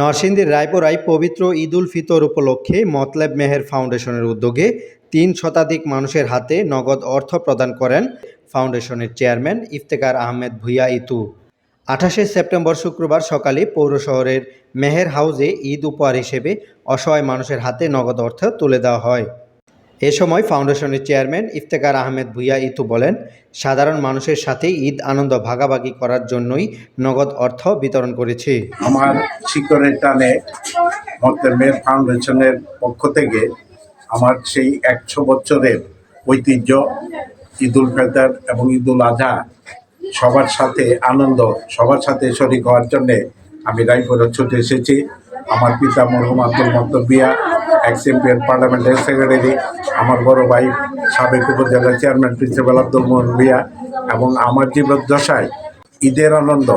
নরসিংদীর রায়পুরায় পবিত্র ঈদ উল ফিতর উপলক্ষে মতলেব মেহের ফাউন্ডেশনের উদ্যোগে তিন শতাধিক মানুষের হাতে নগদ অর্থ প্রদান করেন ফাউন্ডেশনের চেয়ারম্যান ইফতেকার আহমেদ ভুইয়া ইতু। আঠাশে সেপ্টেম্বর শুক্রবার সকালে পৌর শহরের মেহের হাউজে ঈদ উপহার হিসেবে অসহায় মানুষের হাতে নগদ অর্থ তুলে দেওয়া হয়। এ সময় ফাউন্ডেশনের চেয়ারম্যান ইফতেকার আহমেদ ভুইয়া ইতু বলেন, সাধারণ মানুষের সাথে ঈদ আনন্দ ভাগাভাগি করার জন্যই নগদ অর্থ বিতরণ করেছি। আমার শিকড়ের টানে ফাউন্ডেশনের পক্ষ থেকে আমার সেই একশো বছরের ঐতিহ্য ঈদুল ফেতর এবং ঈদুল আজহা সবার সাথে আনন্দ, সবার সাথে শরিক হওয়ার জন্যে আমি রায়পুরে ছুটে এসেছি। আমার পিতা মরহুম আব্দুল মন্তবিয়া এক্স পার্লামেন্টের সেক্রেটারি আমার বড় ভাই সাবেক উপজেলা চেয়ারম্যান প্রিন্সিপাল আব্দুল মোহন ভুইয়া এবং আমার জীবদ্দশায় ঈদের আনন্দ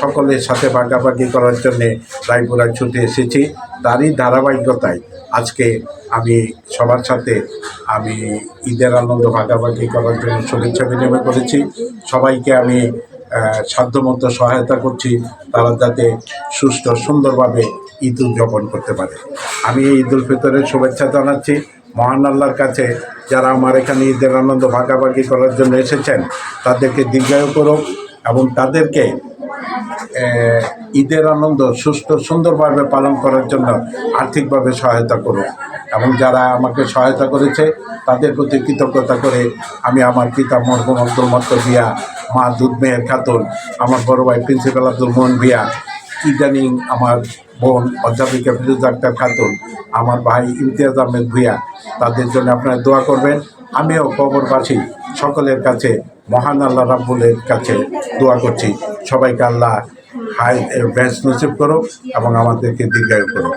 সকলের সাথে ভাগাভাগি করার জন্য রায়পুরায় ছুটে এসেছি। তারই ধারাবাহিকতায় আজকে আমি সবার সাথে আমি ঈদের আনন্দ ভাগাভাগি করার জন্য শুভেচ্ছা বিনিময় করেছি। সবাইকে আমি সাধ্যমতো সহায়তা করছি, তারা যাতে সুস্থ সুন্দরভাবে ঈদ উদযাপন করতে পারে। আমি ঈদ উল ফিতরের শুভেচ্ছা জানাচ্ছি। মহান আল্লাহর কাছে যারা আমার এখানে ঈদের আনন্দ ভাগাভাগি করার জন্য এসেছেন, তাদেরকে দীর্ঘায়ু করুক এবং তাদেরকে ঈদের আনন্দ সুস্থ সুন্দরভাবে পালন করার জন্য আর্থিকভাবে সহায়তা করুক। এবং যারা আমাকে সহায়তা করেছে, তাদের প্রতি কৃতজ্ঞতা করে আমি আমার পিতা মরহুম আব্দুল মত্ত ভিয়া মা দুধ মেয়ের খাতুন, আমার বড় ভাই প্রিন্সিপাল আব্দুল মোহন ভিয়া ইদানিং আমার বোন অধ্যাপিকা ফিরোজ আক্তার খাতুন, আমার ভাই ইমতিয়াজ আহমেদ ভুইয়া, তাদের জন্য আপনারা দোয়া করবেন। আমিও খবরবাসী সকলের কাছে, মহান আল্লাহ রাব্বুলের কাছে দোয়া করছি। সবাইকে আল্লাহ হাই ব্যাস নসিব করুক এবং আমাদেরকে দীর্ঘায়ু করুক।